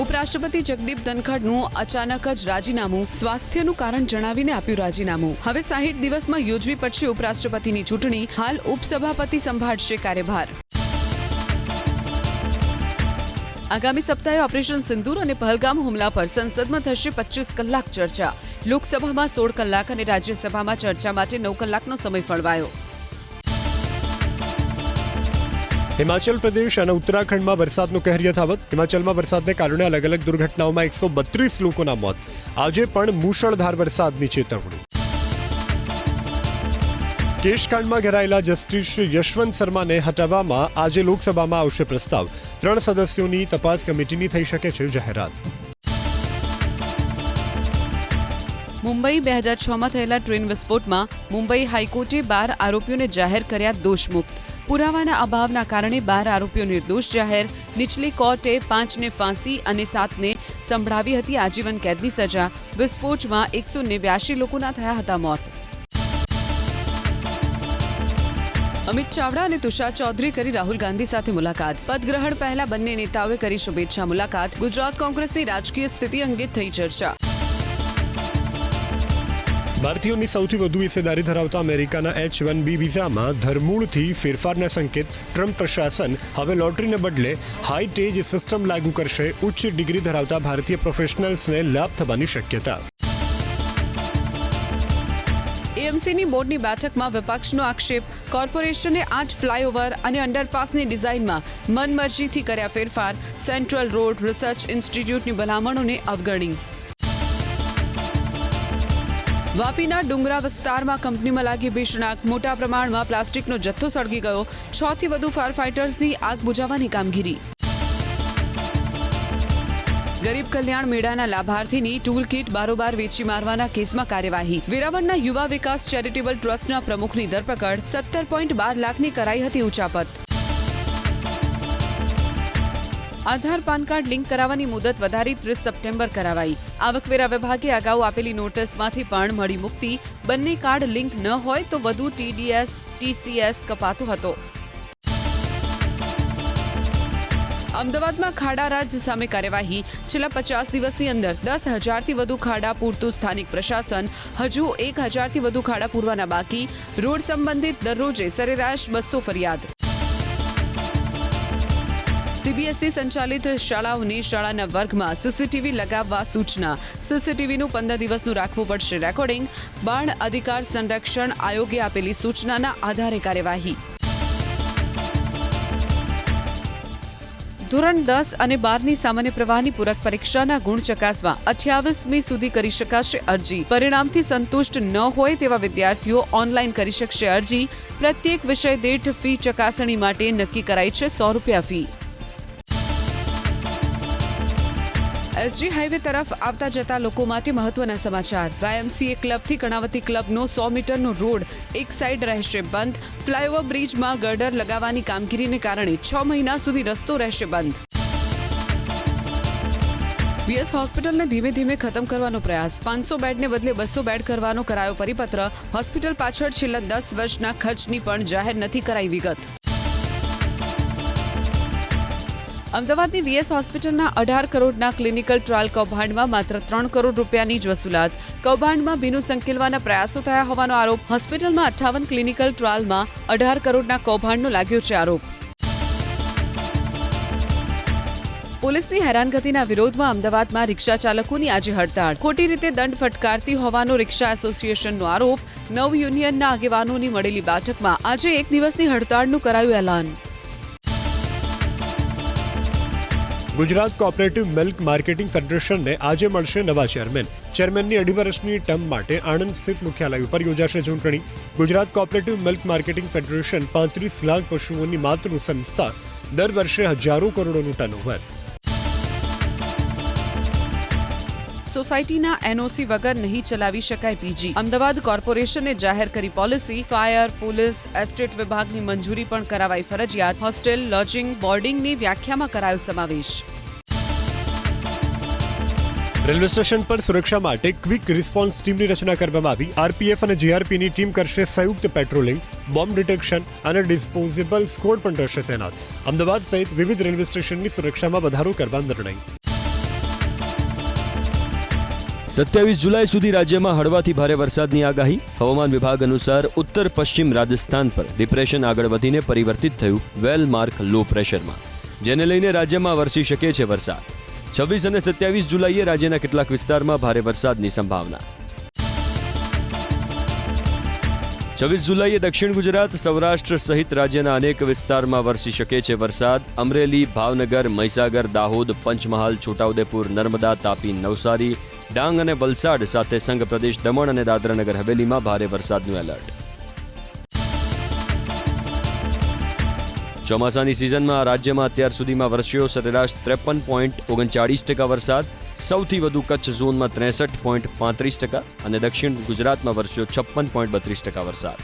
ઉપરાષ્ટ્રપતિ જગદીપ ધનખડનું અચાનક જ રાજીનામું સ્વાસ્થ્યનું કારણ જણાવીને આપ્યું રાજીનામું. હવે સાહીઠ દિવસમાં યોજવી પડશે ઉપરાષ્ટ્રપતિની ચૂંટણી. હાલ ઉપસભાપતિ સંભાળશે કાર્યભાર. આગામી સપ્તાહે ઓપરેશન સિંદૂર અને પહલગામ હુમલા પર સંસદમાં થશે પચીસ કલાક ચર્ચા. લોકસભામાં સોળ કલાક અને રાજ્યસભામાં ચર્ચા માટે નવ કલાકનો સમય ફળવાયો. હિમાચલ પ્રદેશ અને ઉત્તરાખંડમાં વરસાદનું કહેર યથાવત હિમાચલમાં વરસાદને કારણે અલગ અલગ દુર્ઘટનાઓમાં એકસો બત્રીસ લોકોના મોત. આજે પણ મુશળધાર વરસાદની ચેતવણી. કેશકાંડમાં ઘેરાયેલા જસ્ટિસ યશવંત શર્માને હટાવવામાં આજે લોકસભામાં આવશે પ્રસ્તાવ. ત્રણ સદસ્યોની તપાસ કમિટીની થઈ શકે છે જાહેરાત. મુંબઈ બે હજાર છમાં થયેલા ટ્રેન વિસ્ફોટમાં મુંબઈ હાઈકોર્ટે બાર આરોપીઓને જાહેર કર્યા દોષમુક્ત. પુરાવાના અભાવના કારણે બાર આરોપીઓ નિર્દોષ જાહેર. નીચલી કોર્ટે પાંચને ફાંસી અને સાતને સંભળાવી હતી આજીવન કેદની સજા. વિસ્ફોટમાં એકસો નેવ્યાસી લોકોના થયા હતા મોત. અમિત ચાવડા અને તુષાર ચૌધરી કરી રાહુલ ગાંધી સાથે મુલાકાત. પદગ્રહણ પહેલા બંને નેતાઓએ કરી શુભેચ્છા મુલાકાત. ગુજરાત કોંગ્રેસની રાજકીય સ્થિતિ અંગે થઈ ચર્ચા. ભારતીયોની સૌથી વધુ હિસ્સેદારી ધરાવતા અમેરિકાના એચ વન બી વિઝામાં ધરમૂળથી ફેરફારના સંકેત. ટ્રમ્પ પ્રશાસન હવે લોટરીને બદલે હાઈ ટેજ સિસ્ટમ લાગુ કરશે. ઉચ્ચ ડિગ્રી ધરાવતા ભારતીય પ્રોફેશનલ્સને લાભ થવાની શક્યતા. એએમસીની બોર્ડની બેઠકમાં વિપક્ષનો આક્ષેપ. કોર્પોરેશને આઠ ફ્લાયઓવર અને અંડરપાસની ડિઝાઇનમાં મનમરજીથી કર્યા ફેરફાર. સેન્ટ્રલ રોડ રિસર્ચ ઇન્સ્ટિટ્યૂટની ભલામણોને અવગણી. વાપીના ડુંગરા વિસ્તારમાં કંપનીમાં લાગી ભીષણ આગ મોટા પ્રમાણમાં પ્લાસ્ટિકનો જથ્થો સળગી ગયો. છ થી વધુ ફાયર ફાઇટર્સની આગ બુઝાવવાની કામગીરી. ગરીબ કલ્યાણ મેળાના લાભાર્થીની ટૂલ કીટ બારોબાર વેચી મારવાના કેસમાં કાર્યવાહી. વેરાવળના યુવા વિકાસ ચેરિટેબલ ટ્રસ્ટના પ્રમુખની ધરપકડ. સત્તર પોઈન્ટ બાર લાખની કરાઈ હતી ઉચાપત આધાર, પાન કાર્ડ લિંક કરાવવાની મુદત વધારી ત્રીસ સપ્ટેમ્બર કરાવાઈ. આવકવેરા વિભાગે અગાઉ આપેલી નોટિસમાંથી પણ મળી મુક્તિ. બંને કાર્ડ લિંક ન હોય તો વધુ ટીડીએસ, ટીસીએસ કપાતો હતો. અમદાવાદમાં ખાડા રાજ સામે કાર્યવાહી. છેલ્લા પચાસ દિવસની અંદર દસ હજારથી વધુ ખાડા પૂરતું સ્થાનિક પ્રશાસન. હજુ એક હજારથી વધુ ખાડા પૂરવાના બાકી. રોડ સંબંધિત દરરોજે સરેરાશ બસો ફરિયાદ. સીબીએસઈ સંચાલિત શાળાઓની શાળાના વર્ગમાં સીસીટીવી લગાવવા સૂચના. સીસીટીવીનું પંદર દિવસનું રાખવું પડશે. રેકોર્ડિંગ બાળ અધિકાર સંરક્ષણ આયોગે આપેલી સૂચનાના આધારે કાર્યવાહી. ધોરણ દસ અને બારની સામાન્ય પ્રવાહની પૂરક પરીક્ષાના ગુણ ચકાસવા અઠ્યાવીસમી સુધી કરી શકાશે અરજી. પરિણામથી સંતુષ્ટ ન હોય તેવા વિદ્યાર્થીઓ ઓનલાઈન કરી શકશે અરજી. પ્રત્યેક વિષય દીઠ ફી ચકાસણી માટે નક્કી કરાઈ છે સો રૂપિયા ફી. એસજી હાઈવે તરફ આવતા જતા લોકો માટે મહત્વના સમાચાર. વાયએમસીએ ક્લબથી કર્ણાવતી ક્લબનો સો મીટરનો રોડ એક સાઈડ રહેશે બંધ. ફ્લાયઓવર બ્રિજમાં ગર્ડર લગાવવાની કામગીરીને કારણે છ મહિના સુધી રસ્તો રહેશે બંધ. વીએસ હોસ્પિટલને ધીમે ધીમે ખતમ કરવાનો પ્રયાસ. પાંચસો બેડને બદલે બસો બેડ કરવાનો કરાયો પરિપત્ર. હોસ્પિટલ પાછળ છેલ્લા દસ વર્ષના ખર્ચની પણ જાહેર નથી કરાઈ વિગત. અમદાવાદની વીએસ હોસ્પિટલના અઢાર કરોડના ક્લિનિકલ ટ્રાયલ કૌભાંડમાં માત્ર ત્રણ કરોડ રૂપિયાની જ વસૂલાત. કૌભાંડમાં ભીનું સંકેલવાના પ્રયાસો થયા હોવાનો આરોપ. હોસ્પિટલમાં અઠ્ઠાવન ક્લિનિકલ ટ્રાયલમાં અઢાર કરોડના કૌભાંડનો લાગ્યો છે આરોપ. પોલીસની હેરાનગતિના વિરોધમાં અમદાવાદમાં રિક્ષા ચાલકોની આજે હડતાળ. ખોટી રીતે દંડ ફટકારતી હોવાનો રિક્ષા એસોસિએશનનો આરોપ. નવ યુનિયનના આગેવાનોની મળેલી બેઠકમાં આજે એક દિવસની હડતાળનું કરાયું એલાન. ગુજરાત કોઓપરેટિવ મિલ્ક માર્કેટિંગ ફેડરેશનને આજે મળશે નવા ચેરમેન. ચેરમેનની અઢી વર્ષની ટર્મ માટે આણંદ સ્થિત મુખ્યાલય ઉપર યોજાશે ચૂંટણી. Gujarat cooperative milk marketing federation પાંત્રીસ લાખ પશુઓની માતૃ સંસ્થા દર વર્ષે હજારો કરોડોનું ટર્નઓવર સોસાયટીના એનઓસી વગર નહીં ચલાવી શકાય પીજી. અમદાવાદ કોર્પોરેશને જાહેર કરી પોલિસી, ફાયર, પોલીસ, એસ્ટેટ વિભાગની મંજૂરી પણ કરાવાઈ ફરજિયાત. હોસ્ટેલ, લોજિંગ, બોર્ડિંગની વ્યાખ્યામાં કરાયો સમાવેશ. રેલવે સ્ટેશન પર સુરક્ષા માટે ક્વિક રિસ્પોન્સ ટીમની રચના કરવામાં આવી. આરપીએફ અને જીઆરપીની ટીમ કરશે સંયુક્ત પેટ્રોલિંગ, બોમ્બ ડિટેક્શન અને ડિસ્પોઝેબલ સ્કોડ પણ રહેશે તૈનાત. અમદાવાદ સહિત વિવિધ રેલવે સ્ટેશનની સુરક્ષામાં વધારો કરવા નિર્ણય. સત્યાવીસ જુલાઈ સુધી રાજ્યમાં હળવાથી ભારે વરસાદની આગાહી. હવામાન વિભાગ અનુસાર ઉત્તર પશ્ચિમ રાજસ્થાન પર ડિપ્રેશન આગળ વધીને પરિવર્તિત થયું. વેલ માર્ક, લો પ્રેશરમાં. જેને લઈને રાજ્યમાં વરસી શકે છે વરસાદ. છવ્વીસ અને સત્યાવીસ જુલાઈએ રાજ્યના કેટલાક વિસ્તારમાં ભારે વરસાદની સંભાવના. છવ્વીસ જુલાઈએ દક્ષિણ ગુજરાત, સૌરાષ્ટ્ર સહિત રાજ્યના અનેક વિસ્તારમાં વરસી શકે છે વરસાદ. અમરેલી, ભાવનગર, મહીસાગર, દાહોદ, પંચમહાલ, છોટાઉદેપુર, નર્મદા, તાપી, નવસારી ડાંગ અને વલસાડ સાથે સંઘ પ્રદેશ દમણ અને દાદરાનગર હવેલીમાં ભારે વરસાદનું એલર્ટ. ચોમાસાની સિઝનમાં રાજ્યમાં અત્યાર સુધીમાં વરસ્યો સરેરાશ ત્રેપન પોઈન્ટ ઓગણચાળીસ ટકા વરસાદ, સૌથી વધુ કચ્છ ઝોનમાં ત્રેસઠ પોઈન્ટ પાંત્રીસ ટકા અને દક્ષિણ ગુજરાતમાં વરસ્યો છપ્પન પોઈન્ટ બત્રીસ ટકા વરસાદ.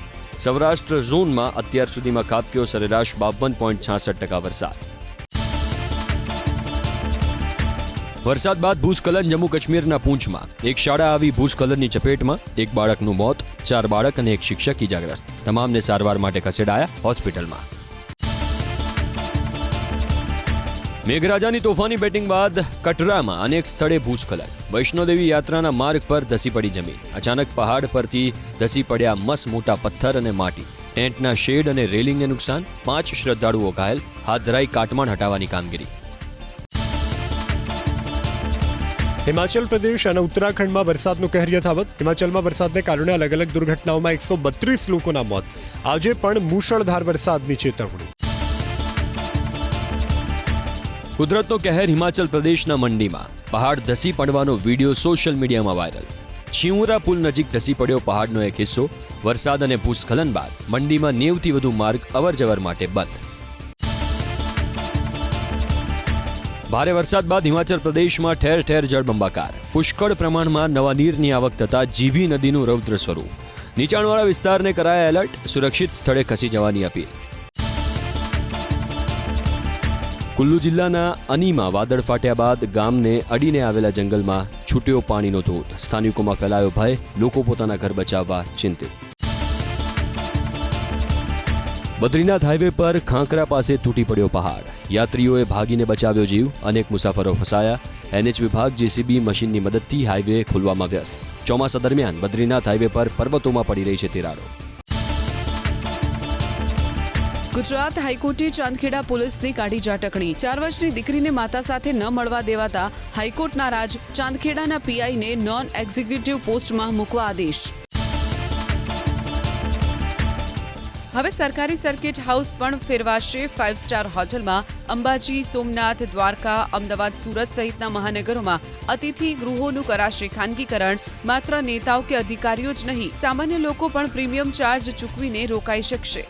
સૌરાષ્ટ્ર ઝોનમાં અત્યાર સુધીમાં કાપક્યો સરેરાશ બાવન પોઈન્ટ છાસઠ ટકા વરસાદ. વરસાદ બાદ ભૂસ્ખલન જમ્મુ કાશ્મીરના પૂંછમાં. એક શાળા આવી ભૂસ્ખલનની ચપેટમાં એક બાળકનું મોત, ચાર બાળક અને એક શિક્ષક ઇજાગ્રસ્ત તમામને સારવાર માટે ખસેડાયા હોસ્પિટલમાં. મેઘરાજાની તોફાની બેટિંગ બાદ કટરામાં અનેક સ્થળે ભૂસ્ખલન. વૈષ્ણોદેવી યાત્રાના માર્ગ પર ધસી પડી જમીન. અચાનક પહાડ પરથી ધસી પડ્યા મસ, મોટા પથ્થર અને માટી. ટેન્ટના શેડ અને રેલિંગને નુકસાન. પાંચ શ્રદ્ધાળુઓ ઘાયલ. હાથ ધરાઈ કાટમાળ હટાવવાની કામગીરી. હિમાચલ પ્રદેશ અને ઉત્તરાખંડમાં વરસાદનું કહેર યથાવત હિમાચલમાં વરસાદને કારણે અલગ અલગ દુર્ઘટનાઓમાં એકસો બત્રીસ લોકોના મોત. આજે પણ મુશળધાર વરસાદની ચેતવણી. કુદરતનો કહેર હિમાચલ પ્રદેશના મંડીમાં. પહાડ ધસી પડવાનો વીડિયો સોશિયલ મીડિયામાં વાયરલ. છીઉરા પુલ નજીક ધસી પડ્યો પહાડનો એક હિસ્સો. વરસાદ અને ભૂસ્ખલન બાદ મંડીમાં નેવથી વધુ માર્ગ અવરજવર માટે બંધ. ભારે વરસાદ બાદ હિમાચલ પ્રદેશમાં ઠેર ઠેર જળબંબાકાર. પુષ્કળ પ્રમાણમાં નવા નીરની આવક થતા જીભી નદીનું રૌદ્ર સ્વરૂપ. નીચાણવાળા વિસ્તારને કરાયા એલર્ટ, સુરક્ષિત સ્થળે ખસી જવાની અપીલ. કુલ્લુ જિલ્લાના અનીમાં વાદળ ફાટ્યા બાદ ગામને અડીને આવેલા જંગલમાં છૂટ્યો પાણીનો ધોધ. સ્થાનિકોમાં ફેલાયો ભય, લોકો પોતાના ઘર બચાવવા ચિંતિત. બદ્રીનાથ હાઈવે પર ખાંકરા પાસે તૂટી પડ્યો પહાડ. યાત્રીઓએ ભાગીને બચાવ્યો જીવ. અનેક મુસાફરો ફસાયા. એનએચ વિભાગ જેસીબી મશીનની મદદથી હાઈવે ખોલવામાં વ્યસ્ત. ચોમાસા દરમિયાન બદ્રીનાથ હાઈવે પર પર્વતોમાં પડી રહી છે તિરાડો. ગુજરાત હાઈકોર્ટે ચાંદખેડા પોલીસની કાઢી ઝાટકણી ચાર વર્ષની દીકરીને માતા સાથે ન મળવા દેવાતા હાઈકોર્ટના રાજ ચાંદખેડાના પીઆઈને નોન એક્ઝિક્યુટિવ પોસ્ટમાં મૂકવા આદેશ. હવે સરકારી સર્કિટ હાઉસ પણ ફેરવાશે ફાઇવ સ્ટાર હોટલમાં. અંબાજી, સોમનાથ, દ્વારકા, અમદાવાદ, સુરત સહિતના મહાનગરોમાં અતિથિ ગૃહોનું કરાશે ખાનગીકરણ. માત્ર નેતાઓ કે અધિકારીઓ જ નહીં, સામાન્ય લોકો પણ પ્રીમિયમ ચાર્જ ચૂકવીને રોકાઈ શકશે.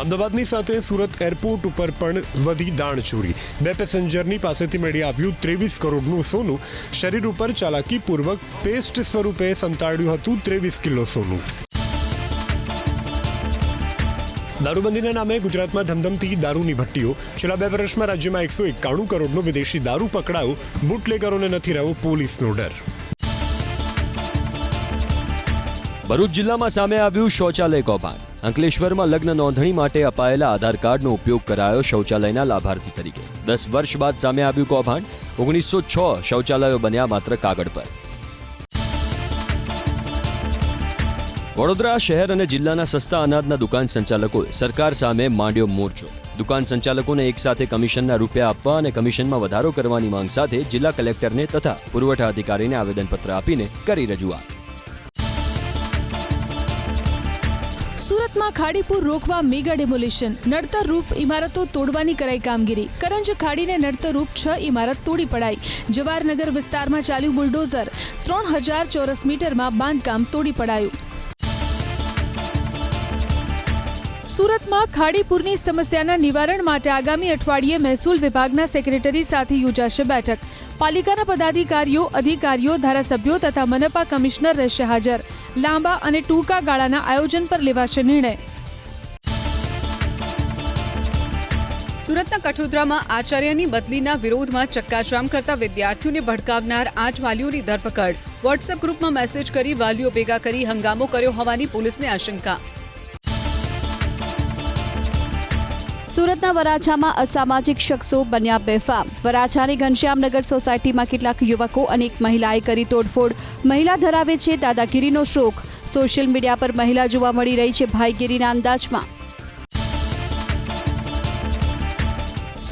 અમદાવાદની સાથે સુરત એરપોર્ટ ઉપર પણ વધી દાણચોરી. બે પેસેન્જરની પાસેથી મળી આવ્યું ત્રેવીસ કરોડનું સોનું. શરીર ઉપર ચાલાકીપૂર્વક પેસ્ટ સ્વરૂપે સંતાડ્યું હતું ત્રેવીસ કિલો સોનું. દારૂબંધીના નામે ગુજરાતમાં ધમધમતી દારૂની ભટ્ટીઓ છેલ્લા બે વર્ષમાં રાજ્યમાં એકસો એકાણું કરોડનો વિદેશી દારૂ પકડાયો. બુટલેગરોને નથી રહ્યો પોલીસનો ડર. ભરૂચ જિલ્લામાં સામે આવ્યું શૌચાલય કૌભાંડ. અંકલેશ્વરમાં લગ્ન નોંધણી માટે અપાયેલા આધાર કાર્ડનો ઉપયોગ કરાયો શૌચાલયના લાભાર્થી તરીકે. દસ વર્ષ બાદ સામે આવ્યું કૌભાંડ. ઓગણીસો છ શૌચાલયો બન્યા માત્ર કાગળ પર. વડોદરા શહેર અને જિલ્લાના સસ્તા અનાજના દુકાન સંચાલકોએ સરકાર સામે માંડ્યો મોરચો. દુકાન સંચાલકોને એકસાથે કમિશનના રૂપિયા આપવા અને કમિશનમાં વધારો કરવાની માંગ સાથે જિલ્લા કલેક્ટરને તથા પુરવઠા અધિકારીને આવેદનપત્ર આપીને કરી રજૂઆત. સુરતમાં ખાડીપુર રોકવા મેગા ડેમોલિશન. નડતર રૂપ ઇમારતો તોડવાની કરાઈ કામગીરી. કરંજ ખાડીને નડતર રૂપ છ ઇમારત તોડી પડાઈ. જવાહરનગર વિસ્તારમાં ચાલ્યું બુલડોઝર. ત્રણ હજાર ચોરસ મીટરમાં બાંધકામ તોડી પડાયું. સુરતમાં ખાડીપુરની સમસ્યાના નિવારણ માટે આગામી અઠવાડિયે મહેસૂલ વિભાગના સેક્રેટરી સાથે યોજાશે બેઠક. પાલિકાના પદાધિકારીઓ, અધિકારીઓ, ધારાસભ્યો તથા મનપા કમિશનર રહેશે હાજર. લાંબા અને ટૂંકા ગાળાના આયોજન પર લેવાશે નિર્ણય. સુરતના કઠોદરામાં આચાર્યની બદલીના વિરોધમાં ચક્કાજામ કરતા વિદ્યાર્થીઓને ભડકાવનાર આઠ વાલીઓની ધરપકડ. વોટ્સએપ ગ્રુપમાં મેસેજ કરી વાલીઓ ભેગા કરી હંગામો કર્યો હોવાની પોલીસને આશંકા. સુરતના વરાછામાં અસામાજિક શખ્સો બન્યા બેફામ. વરાછાની ઘનશ્યામનગર સોસાયટીમાં કેટલાક યુવકો અને એક મહિલાએ કરી તોડફોડ. મહિલા ધરાવે છે દાદાગીરીનો શોખ સોશિયલ મીડિયા પર મહિલા જોવા મળી રહી છે ભાઈગીરીના અંદાજમાં.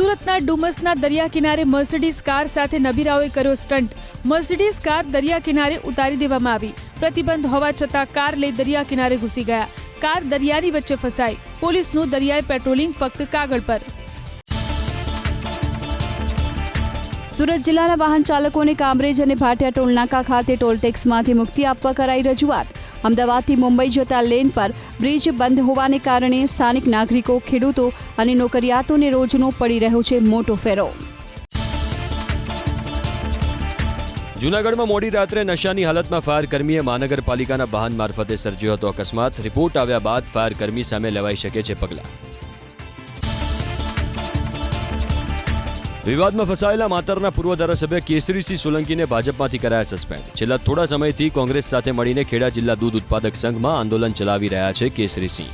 સુરતના ડુમસના દરિયા કિનારે મર્સિડીઝ કાર સાથે નબીરાઓએ કર્યો સ્ટન્ટ મર્સિડીઝ કાર દરિયા કિનારે ઉતારી દેવામાં આવી. પ્રતિબંધ હોવા છતાં કાર લઈ દરિયા કિનારે ઘૂસી ગયા. કાર દરિયાની વચ્ચે ફસાઈ. પોલીસનું દરિયાઈ પેટ્રોલિંગ ફક્ત કાગળ પર. સુરત જિલ્લાના વાહન ચાલકોને કામરેજ અને ભાટિયા ટોલનાકા ખાતે ટોલટેક્સમાંથી મુક્તિ આપવા કરાઈ રજૂઆત. અમદાવાદથી મુંબઈ જતા લેન પર બ્રિજ બંધ હોવાને કારણે સ્થાનિક નાગરિકો, ખેડૂતો અને નોકરિયાતોને રોજનો પડી રહ્યો છે મોટો ફેરો. જૂનાગઢમાં મોડી રાત્રે નશાની હાલતમાં ફાયર કર્મીએ મહાનગરપાલિકાના વાહન મારફતે સર્જ્યો હતો. અકસ્માત, રિપોર્ટ આવ્યા બાદ ફાયર કર્મી સામે લેવાઈ શકે છે પગલાં. વિવાદમાં ફસાયેલા માતરના પૂર્વ ધારાસભ્ય કેસરીસિંહ સોલંકીને ભાજપમાંથી કરાયા સસ્પેન્ડ. છેલ્લા થોડા સમયથી કોંગ્રેસ સાથે મળીને ખેડા જિલ્લા દૂધ ઉત્પાદક સંઘમાં આંદોલન ચલાવી રહ્યા છે કેસરીસિંહ.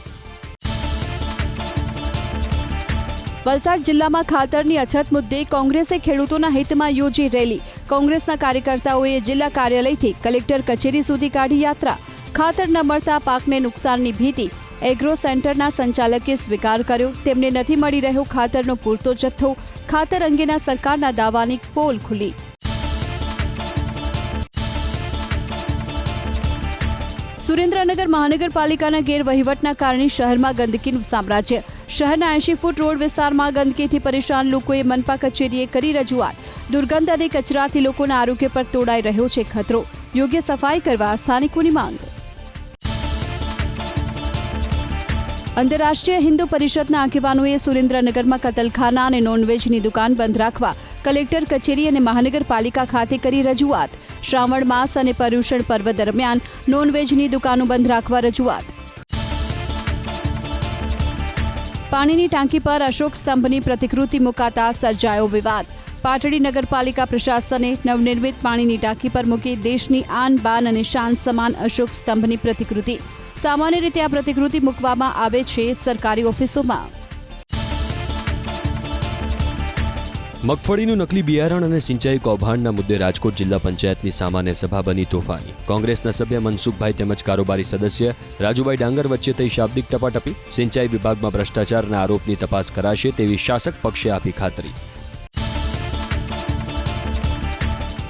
વલસાડ જિલ્લામાં ખાતરની અછત મુદ્દે કોંગ્રેસે ખેડૂતોના હિતમાં યોજી રેલી. કોંગ્રેસના કાર્યકર્તાઓએ જિલ્લા કાર્યાલયથી કલેક્ટર કચેરી સુધી કાઢી યાત્રા. ખાતર ન મળતા પાકને નુકસાનની ભીતિ. એગ્રો સેન્ટરના સંચાલકે સ્વીકાર કર્યો. તેમને નથી મળી રહ્યો ખાતરનો પૂરતો જથ્થો. ખાતર અંગેના સરકારના દાવાની પોલ ખુલી. સુરેન્દ્રનગર મહાનગરપાલિકાના ગેરવહીવટના કારણે શહેરમાં ગંદકીનું સામ્રાજ્ય. શહેરના એંશી ફૂટ રોડ વિસ્તારમાં ગંદકીથી પરેશાન લોકોએ મનપા કચેરીએ કરી રજૂઆત. દુર્ગંધ અને કચરાથી લોકોના આરોગ્ય પર તોડાઈ રહ્યો છે ખતરો. યોગ્ય સફાઈ કરવા સ્થાનિકોની માંગ. આંતરરાષ્ટ્રીય હિન્દુ પરિષદના આગેવાનોએ સુરેન્દ્રનગરમાં કતલખાના અને નોનવેજની દુકાન બંધ રાખવા કલેક્ટર કચેરી અને મહાનગરપાલિકા ખાતે કરી રજૂઆત. શ્રાવણ માસ અને પર્યુષણ પર્વ દરમિયાન નોનવેજની દુકાનો બંધ રાખવા રજૂઆત. પાણીની ટાંકી પર અશોક સ્તંભની પ્રતિકૃતિ મુકાતા સર્જાયો વિવાદ. પાટડી નગરપાલિકા પ્રશાસને નવનિર્મિત પાણીની ટાંકી પર મૂકી દેશની આન બાન અને શાન સમાન અશોક સ્તંભની પ્રતિકૃતિ. સામાન્ય રીતે આ પ્રતિકૃતિ મૂકવામાં આવે છે સરકારી ઓફિસોમાં. મગફળીનું નકલી બિયારણ અને સિંચાઈ કૌભાંડના મુદ્દે રાજકોટ જિલ્લા પંચાયતની સામાન્ય સભા બની તોફાની. કોંગ્રેસના સભ્ય મનસુખભાઈ તેમજ કારોબારી સદસ્ય રાજુભાઈ ડાંગર વચ્ચે થઈ શાબ્દિક ટપાટપી. સિંચાઈ વિભાગમાં ભ્રષ્ટાચારના આરોપની તપાસ કરાશે તેવી શાસક પક્ષે આપી ખાતરી.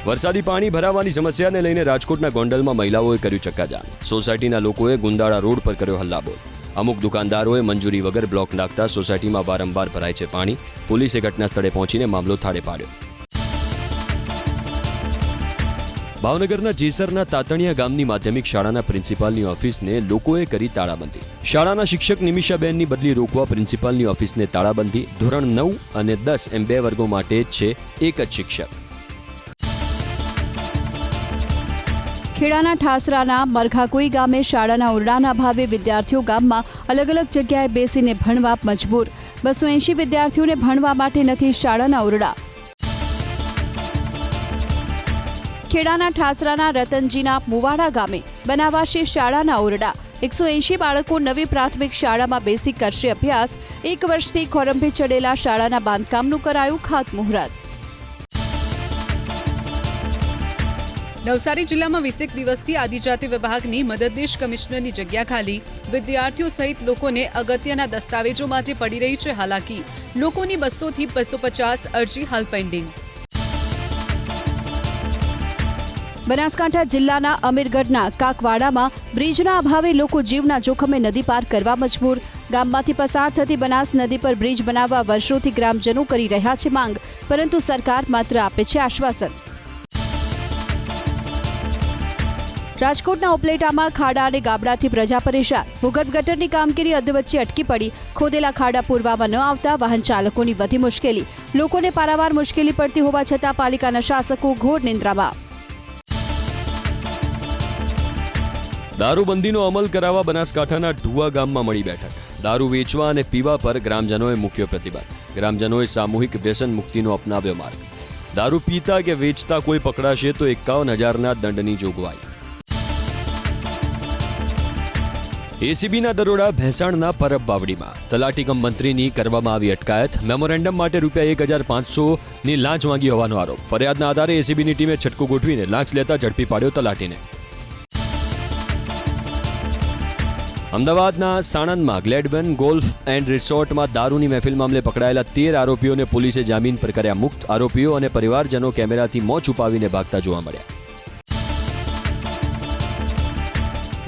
વરસાદી પાણી ભરાવાની સમસ્યાને લઈને રાજકોટના ગોંડલમાં મહિલાઓએ કર્યું ચક્કાજામ. સોસાયટીના લોકોએ ગુંદાળા રોડ પર કર્યો હલ્લાબોલ. અમુક દુકાનદારોએ મંજૂરી વગર બ્લોક નાખતા સોસાયટીમાં વારંવાર ભરાય છે પાણી. પોલીસે ઘટના સ્થળે પહોંચીને મામલો થાળે પાડ્યો. ભાવનગરના જેસરના તાતણિયા ગામની માધ્યમિક શાળાના પ્રિન્સિપાલની ઓફિસને લોકોએ કરી તાળાબંધી. શાળાના શિક્ષક નિમિષાબેનની બદલી રોકવા પ્રિન્સિપાલની ઓફિસને તાળાબંધી. ધોરણ નવ અને દસ એમ બે વર્ગો માટે જ છે એક જ શિક્ષક. ખેડાના ઠાસરાના મરઘાકોઈ ગામે શાળાના ઓરડાના અભાવે વિદ્યાર્થીઓ ગામમાં અલગ અલગ જગ્યાએ બેસીને ભણવા મજબૂર. બસો એંશી વિદ્યાર્થીઓને ભણવા માટે નથી શાળાના ઓરડા ખેડાના ઠાસરાના રતનજીના મુવાડા ગામે બનાવાશે શાળાના ઓરડા એકસો એંશી બાળકો નવી પ્રાથમિક શાળામાં બેસી કરશે અભ્યાસ. એક વર્ષથી ખોરંભે ચડેલા શાળાના બાંધકામનું કરાયું ખાતમુહૂર્ત. નવસારી જિલ્લામાં વીસેક દિવસથી આદિજાતિ વિભાગની મદદનીશ કમિશનરની જગ્યા ખાલી. વિદ્યાર્થીઓ સહિત લોકોને અગત્યના દસ્તાવેજો માટે પડી રહી છે હાલાકી. લોકોની બસોથી બસો પચાસ અરજી હાલ પેન્ડિંગ. બનાસકાંઠા જિલ્લાના અમીરગઢના કાકવાડામાં બ્રિજના અભાવે લોકો જીવના જોખમે નદી પાર કરવા મજબૂર. ગામમાંથી પસાર થતી બનાસ નદી પર બ્રિજ બનાવવા વર્ષોથી ગ્રામજનો કરી રહ્યા છે માંગ, પરંતુ સરકાર માત્ર આપે છે આશ્વાસન. રાજકોટના ઉપલેટામાં ખાડા અને ગાબડાથી પ્રજા પરેશાન. ભૂગર્ભ ગટરની કામગીરી અધવચ્ચે અટકી પડી. ખોદેલા ખાડા પૂરવામાં ન આવતા વાહન ચાલકોની વધી મુશ્કેલી. લોકોને પારાવાર મુશ્કેલી પડતી હોવા છતાં પાલિકાના શાસકો ઘોર નિંદ્રામાં. દારૂબંધીનો અમલ કરાવવા બનાસકાંઠાના ઢુવા ગામમાં મળી બેઠક. દારૂ વેચવા અને પીવા પર ગ્રામજનોએ મૂક્યો પ્રતિબંધ. ગ્રામજનોએ સામૂહિક વ્યસન મુક્તિનો અપનાવ્યો માર્ગ. દારૂ પીતા કે વેચતા કોઈ પકડાશે તો એકાવન હજારના દંડની જોગવાઈ. એસીબીના દરોડા ભેંસાણના પરબ બાવડીમાં. તલાટીકમ મંત્રીની કરવામાં આવી અટકાયત. મેમોરેન્ડમ માટે રૂપિયા એક હજાર પાંચસોની લાંચ માંગી હોવાનો આરોપ. ફરિયાદના આધારે એસીબીની ટીમે છટકું ગોઠવીને લાંચ લેતા ઝડપી પાડ્યો તલાટીને. અમદાવાદના સાણંદમાં ગ્લેડબન ગોલ્ફ એન્ડ રિસોર્ટમાં દારૂની મહેફિલ મામલે પકડાયેલા તેર આરોપીઓને પોલીસે જામીન પર કર્યા મુક્ત આરોપીઓ અને પરિવારજનો કેમેરાથી મોં છુપાવીને ભાગતા જોવા મળ્યા.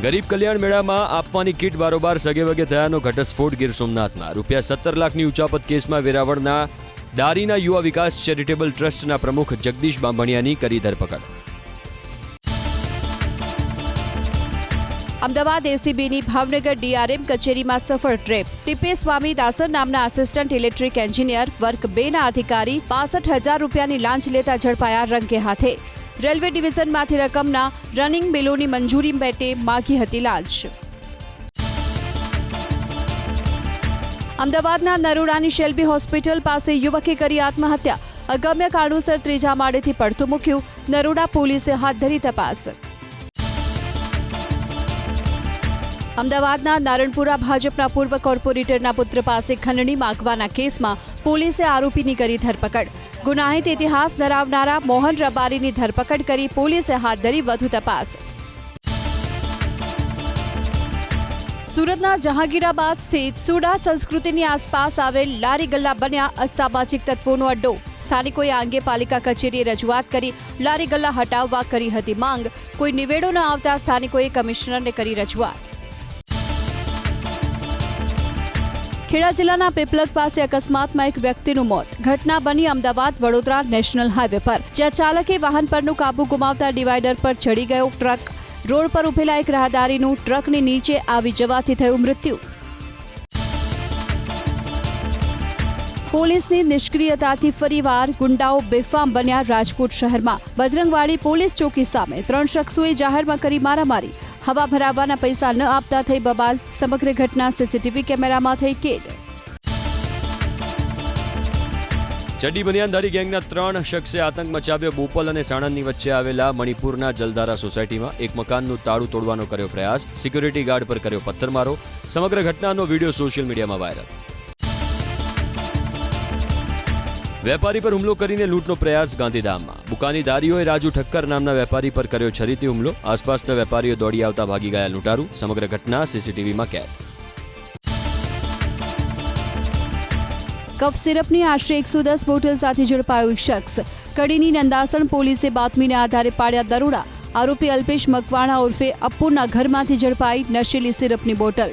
ગરીબ કલ્યાણ મેળામાં આપવાની કીટ બારોબાર સગે વગે થયાનો ઘટસ્ફોટ ગીર સોમનાથમાં. રૂપિયા સત્તર લાખની ઉચાપત કેસમાં વેરાવળના દારીના યુવા વિકાસ ચેરિટેબલ ટ્રસ્ટના પ્રમુખ જગદીશ બાંભણિયાની કરી ધરપકડ. અમદાવાદ એસીબીની ભાવનગર ડીઆરએમ કચેરીમાં સફળ ટ્રેપ. ટીપે સ્વામી દાસર નામના આસિસ્ટન્ટ ઇલેક્ટ્રિક એન્જિનિયર વર્ક બેના અધિકારી, પાસઠ હજાર રૂપિયાની લાંચ લેતા ઝડપાયા રંગે હાથે. રેલવે ડિવિઝનમાંથી રકમના રનિંગ બિલોની મંજૂરી માટે માગી હતી લાંચ અમદાવાદના નરોડાની શેલ્બી હોસ્પિટલ પાસે યુવકે કરી આત્મહત્યા. અગમ્ય કારણોસર ત્રીજા માળેથી પડતું મૂક્યું. નરોડા પોલીસે હાથ ધરી તપાસ. અમદાવાદના નારણપુરા ભાજપના પૂર્વ કોર્પોરેટરના પુત્ર પાસે ખંડણી માગવાના કેસમાં પોલીસે આરોપીની કરી ધરપકડ. ગુનાહિત ઇતિહાસ ધરાવનારા મોહન રબારીની ધરપકડ કરી પોલીસે હાથ ધરી વધુ તપાસ. સુરતના જહાંગીરાબાદ સ્થિત સુડા સંસ્કૃતિની આસપાસ આવેલ લારી ગલ્લા બન્યા અસામાજિક તત્વોનો અડ્ડો. સ્થાનિકોએ આ અંગે પાલિકા કચેરીએ રજૂઆત કરી લારી ગલ્લા હટાવવા કરી હતી માંગ. કોઈ નિવેડો ન આવતા સ્થાનિકોએ કમિશનરને કરી રજૂઆત. ખેડા જિલ્લાના પીપલગ પાસે અકસ્માતમાં એક વ્યક્તિનું મોત. ઘટના બની અમદાવાદ વડોદરા નેશનલ હાઈવે પર, જ્યાં ચાલકે વાહન પરનું કાબુ ગુમાવતા ડિવાઈડર પર ચડી ગયો ટ્રક. રોડ પર ઉભેલા એક રાહદારીનું ટ્રકની નીચે આવી જવાથી થયું મૃત્યુ. પોલીસની નિષ્ક્રિયતાથી ફરીવાર ગુંડાઓ બેફામ બન્યા રાજકોટ શહેરમાં. બજરંગવાડી પોલીસ ચોકી સામે ત્રણ શખ્સોએ જાહેરમાં કરી મારામારી. હવા ભરાવવાના પૈસા ન આપતા થઈ બબાલ. સમગ્ર ઘટના સીસીટીવી કેમેરામાં થઈ કેદ. ચડ્ડી બનિયાનધારી ગેંગના ત્રણ શખ્સે આતંક મચાવ્યો. બોપલ અને સાણંદની વચ્ચે આવેલા મણિપુરના જલધારા સોસાયટીમાં એક મકાનનું તાળું તોડવાનો કર્યો પ્રયાસ. સિક્યુરિટી ગાર્ડ પર કર્યો પથ્થરમારો. સમગ્ર ઘટનાનો વીડિયો સોશિયલ મીડિયામાં વાયરલ. વેપારી પર હુમલો કરીને લૂંટનો પ્રયાસ ગાંધીધામમાં. બુકાનીદારીઓએ રાજુ ઠક્કર નામના વેપારી પર કર્યો છરીથી હુમલો. આસપાસના વેપારીઓ દોડી આવતા ભાગી ગયા લૂંટારૂ. સમગ્ર ઘટના સીસીટીવીમાં કેદ. કફ સિરપની આશરે એકસો દસ બોટલ સાથે ઝડપાયો એક શખ્સ. કડીની નંદાસણ પોલીસે બાતમીને આધારે પાડ્યા દરોડા. આરોપી અલ્પેશ મકવાણા ઉર્ફે અપ્પુના ઘરમાંથી ઝડપાઈ નશીલી સિરપની બોટલ.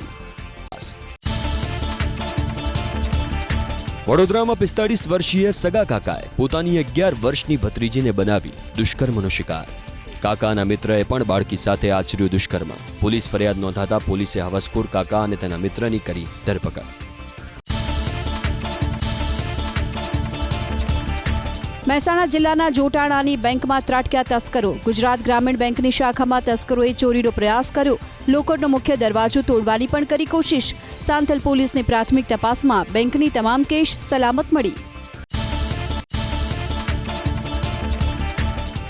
વડોદરામાં પિસ્તાળીસ વર્ષીય સગા કાકાએ પોતાની અગિયાર વર્ષની ભત્રીજીને બનાવી દુષ્કર્મનો શિકાર. કાકાના મિત્રએ પણ બાળકી સાથે આચર્યું દુષ્કર્મ. પોલીસ ફરિયાદ નોંધાતા પોલીસે હવસખોર કાકા અને તેના મિત્રની કરી ધરપકડ. મહેસાણા જિલ્લાના જોટાણાની બેંકમાં ત્રાટક્યા તસ્કરો. ગુજરાત ગ્રામીણ બેંકની શાખામાં તસ્કરોએ ચોરીનો પ્રયાસ કર્યો. લોકોનો મુખ્ય દરવાજો તોડવાની પણ કરી કોશિશ. સાંથલ પોલીસની પ્રાથમિક તપાસમાં બેંકની તમામ કેશ સલામત મળી.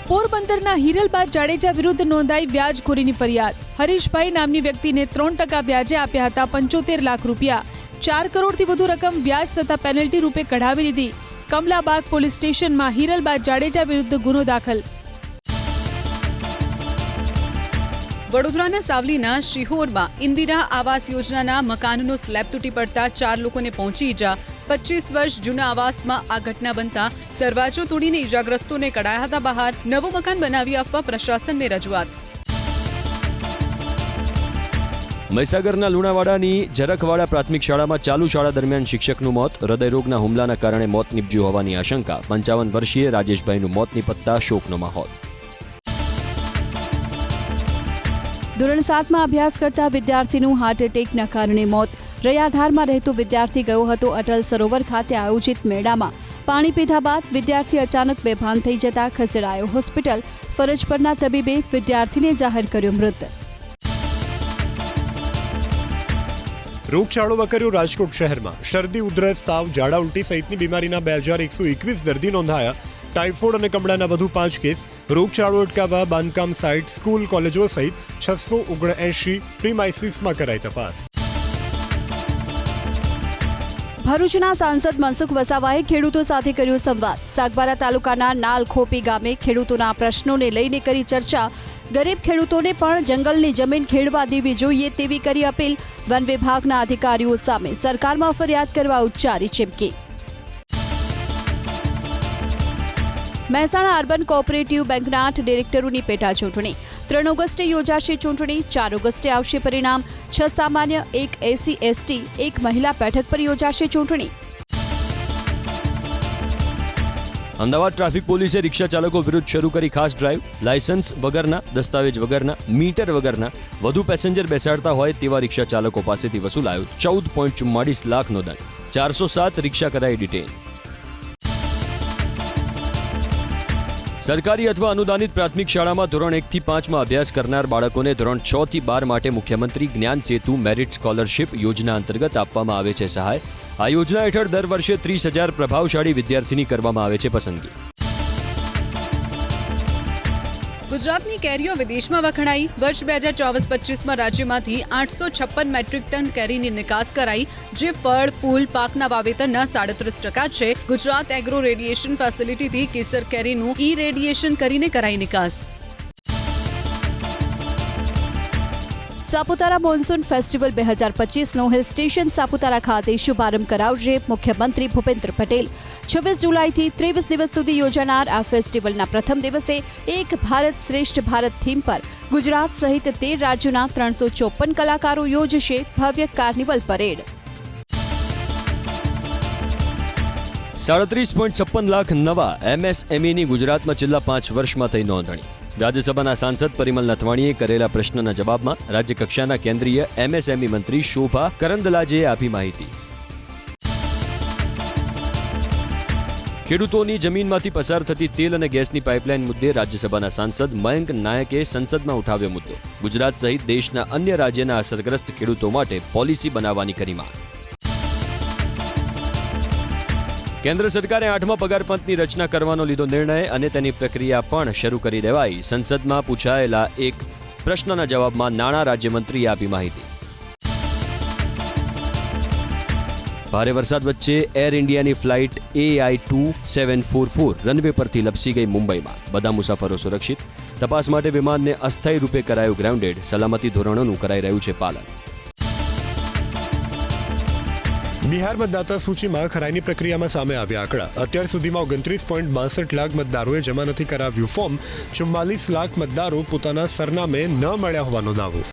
પોરબંદરના હિરલબાદ જાડેજા વિરુદ્ધ નોંધાઈ વ્યાજખોરીની ફરિયાદ. હરીશભાઈ નામની વ્યક્તિને ત્રણ ટકા વ્યાજે આપ્યા હતા પંચોતેર લાખ રૂપિયા. ચાર કરોડથી વધુ રકમ વ્યાજ તથા પેનલ્ટી રૂપે કઢાવી લીધી. કમલાબાગ પોલીસ સ્ટેશનમાં હિરલબા જાડેજા વિરુદ્ધ ગુનો દાખલ. વડોદરાના સાવલીના શિહોરમાં ઇન્દિરા આવાસ યોજનાના મકાનનો સ્લેબ તૂટી પડતા ચાર લોકોને પહોંચી ઈજા. પચીસ વર્ષ જૂના આવાસમાં આ ઘટના બનતા દરવાજો તોડીને ઈજાગ્રસ્તોને કઢાયા હતા બહાર. નવું મકાન બનાવી આપવા પ્રશાસનને રજૂઆત. મહીસાગરના લુણાવાડાની જરખવાડા પ્રાથમિક શાળામાં ચાલુ શાળા દરમિયાન શિક્ષકનું મોત, હૃદયરોગના હુમલાના કારણે મોત નીપજ્યું હોવાની આશંકા, પંચાવન વર્ષીય રાજેશભાઈનું મોત નિપજતા શોકનો માહોલ. ધોરણ સાતમાં અભ્યાસ કરતા વિદ્યાર્થીનું હાર્ટ એટેકના કારણે મોત. રયાધારમાં રહેતો વિદ્યાર્થી ગયો હતો અટલ સરોવર ખાતે આયોજિત મેળામાં. પાણી પીધા બાદ વિદ્યાર્થી અચાનક બેભાન થઈ જતા ખસેડાયો હોસ્પિટલ. ફરજ પરના તબીબે વિદ્યાર્થીને જાહેર કર્યો મૃત. રોગચાળો વકર્યો રાજકોટ શહેરમાં. શરદી, ઉધરસ, તાવ, ઝાડા, ઉલટી સહિતની બીમારીના બે હજાર એકસો એકવીસ દર્દી નોંધાયા. ટાઇફોઇડ અને કમળાના વધુ પાંચ કેસ. રોગચાળો અટકાવવા બાંધકામ સાઇટ, સ્કૂલ, કોલેજો સહિત છસો ઓગણએંશી પ્રીમાઇસીસમાં કરાઈ તપાસ. ભરૂચના સાંસદ મનસુખ વસાવાએ ખેડૂતો સાથે કર્યો સંવાદ. સાગબારા તાલુકાના નાલ ખોપી ગામે ખેડૂતોના પ્રશ્નોને લઈને કરી ચર્ચા. ગરીબ ખેડૂતોને પણ જંગલની જમીન ખેડવા દેવી જોઈએ તેવી કરી અપીલ વન વિભાગના અધિકારીઓ સામે. સરકારમાં ફરિયાદ કરવા ઉચ્ચારી ચીમકી. મહેસાણા અર્બન કોઓપરેટિવ બેંકના આઠ ડિરેક્ટરોની પેટા ચૂંટણી. ત્રણ ઓગસ્ટે યોજાશે ચૂંટણી, ચાર ઓગસ્ટે આવશે પરિણામ, છ સામાન્ય, એક એસી એસટી, એક મહિલા બેઠક પર યોજાશે ચૂંટણી. અમદાવાદ ટ્રાફિક પોલીસે રિક્ષા ચાલકો વિરુદ્ધ શરૂ કરી ખાસ ડ્રાઈવ, લાયસન્સ વગરના, દસ્તાવેજ વગરના, મીટર વગરના. વધુ પેસેન્જર બેસાડતા હોય તેવા રિક્ષા ચાલકો પાસેથી વસૂલાયો ચૌદ પોઈન્ટ ચુમ્માળીસ લાખનો દંડ. ચારસો સાત રિક્ષા કરાઈ ડિટેન સરકારી અથવા અનુદાનિત પ્રાથમિક શાળામાં ધોરણ એકથી પાંચમાં અભ્યાસ કરનાર બાળકોને ધોરણ છ થી બાર માટે મુખ્યમંત્રી જ્ઞાન સેતુ મેરિટ સ્કોલરશિપ યોજના અંતર્ગત આપવામાં આવે છે સહાય. આ યોજના હેઠળ દર વર્ષે ત્રીસ હજાર પ્રભાવશાળી વિદ્યાર્થીની કરવામાં આવે છે પસંદગી. ગુજરાતની કેરીઓ વિદેશમાં વખણાઈ. વર્ષ બે હજાર ચોવીસ પચીસમાં રાજ્યમાંથી આઠસો છપ્પન મેટ્રિક ટન કેરીની નિકાસ કરાઈ, જે ફળ, ફૂલ, પાકના વાવેતરના સાડત્રીસ ટકા છે. ગુજરાત એગ્રો રેડિયેશન ફેસિલિટીથી કેસર કેરીનું ઈ રેડિયેશન કરીને કરાઈ નિકાસ. સાપુતારા મોન્સૂન ફેસ્ટિવલ બે હજાર પચીસનો હિલ સ્ટેશન સાપુતારા ખાતે શુભારંભ કરાવશે મુખ્યમંત્રી ભૂપેન્દ્ર પટેલ. છવ્વીસ જુલાઈથી ત્રેવીસ દિવસ સુધી યોજાનાર આ ફેસ્ટિવલના પ્રથમ દિવસે એક ભારત શ્રેષ્ઠ ભારત થીમ પર ગુજરાત સહિત તેર રાજ્યોના ત્રણસો ચોપન કલાકારો યોજશે ભવ્ય કાર્નિવલ પરેડ. સાડત્રીસ પોઈન્ટ છપ્પન લાખ નવા એમએસએમઈની ગુજરાતમાં છેલ્લા પાંચ વર્ષમાં થઈ નોંધણી. રાજ્યસભાના સાંસદ પરિમલ નથવાણીએ કરેલા પ્રશ્નના જવાબમાં રાજ્યકક્ષાના કેન્દ્રીય એમએસએમઈ મંત્રી શોભા કરંદલાજેએ આપી માહિતી. ખેડૂતોની જમીનમાંથી પસાર થતી તેલ અને ગેસની પાઇપલાઇન મુદ્દે રાજ્યસભાના સાંસદ મયંક નાયકે સંસદમાં ઉઠાવ્યો મુદ્દો. ગુજરાત સહિત દેશના અન્ય રાજ્યના અસરગ્રસ્ત ખેડૂતો માટે પોલિસી બનાવવાની કરી માંગ. કેન્દ્ર સરકારે આઠમા પગાર પંચની રચના કરવાનો લીધો નિર્ણય અને તેની પ્રક્રિયા પણ શરૂ કરી દેવાઈ. સંસદમાં પૂછાયેલા એક પ્રશ્નના જવાબમાં નાણાં રાજ્યમંત્રીએ આપી માહિતી. ભારે વરસાદ વચ્ચે એર ઇન્ડિયાની flight AI two seven four four runway પરથી લપસી ગઈ મુંબઈમાં. બધા મુસાફરો સુરક્ષિત. તપાસ માટે વિમાનને અસ્થાયી રૂપે કરાયું ગ્રાઉન્ડેડ. સલામતી ધોરણોનું કરાઈ રહ્યું છે પાલન. બિહાર મતદાતા સૂચિમાં ખરાઈની પ્રક્રિયામાં સામે આવ્યા આંકડા. અત્યાર સુધીમાં ઓગણત્રીસ પોઈન્ટ બાસઠ લાખ મતદારોએ જમા નથી કરાવ્યું ફોર્મ. ચુમ્માલીસ લાખ મતદારો પોતાના સરનામે ન મળ્યા હોવાનો દાવો.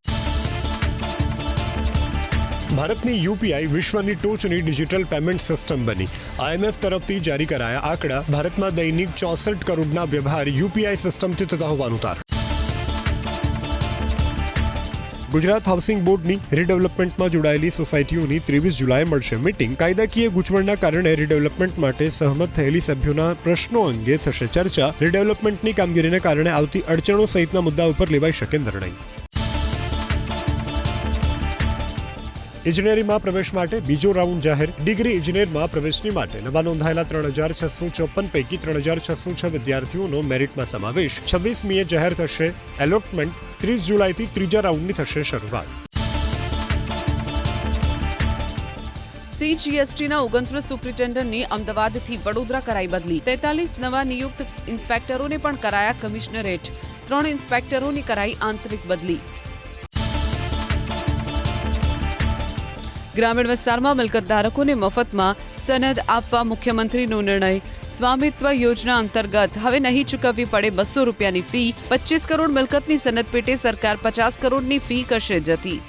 ભારતની યુપીઆઈ વિશ્વની ટોચની ડિજિટલ પેમેન્ટ સિસ્ટમ બની. આઈએમએફ તરફથી જારી કરાયા આંકડા. ભારતમાં દૈનિક ચોસઠ કરોડના વ્યવહાર યુપીઆઈ સિસ્ટમથી થતા હોવાનું તાર ગુજરાત હાઉસિંગ બોર્ડની રીડેવલપમેન્ટમાં જોડાયેલી સોસાયટીઓની ત્રેવીસ જુલાઈ મળશે મીટિંગ કાયદાકીય ગૂંચવણના કારણે રીડેવલપમેન્ટ માટે સહમત થયેલી સભ્યોના પ્રશ્નો અંગે થશે ચર્ચા. રીડેવલપમેન્ટની કામગીરીને કારણે આવતી અડચણો સહિતના મુદ્દા ઉપર લેવાઈ શકે નિર્ણય. ઇજનેરીમાં પ્રવેશ માટે બીજો રાઉન્ડ જાહેર. ડિગ્રી ઇજનેરમાં પ્રવેશની માટે નવા નોંધાયેલા ત્રણ હજાર છસો ચોપન પૈકી ત્રણ હજાર છસો છ વિદ્યાર્થીઓનો મેરિટમાં સમાવેશ. છવ્વીસમીએ જાહેર થશે. એલોટમેન્ટ ત્રીસ જુલાઈથી ત્રીજા રાઉન્ડની થશે શરૂઆત. સીજીએસટીના ઓગણત્રીસ સુપ્રિન્ટેન્ડન્ટની અમદાવાદથી વડોદરા કરાઈ બદલી. તેતાલીસ નવા નિયુક્ત ઇન્સ્પેક્ટરોને પણ કરાયા કમિશનરેટ. ત્રણ ઇન્સ્પેક્ટરોની કરાઈ આંતરિક બદલી. ગ્રામીણ વિસ્તારમાં મિલકત ધારકોને મફતમાં સનદ આપવા મુખ્યમંત્રીનો નિર્ણય. સ્વામિત્વ યોજના અંતર્ગત હવે નહીં ચૂકવવી પડે બસો રૂપિયાની ફી. પચીસ કરોડ મિલકતની સનદ પેટે સરકાર પચાસ કરોડની ફી કરશે જતી.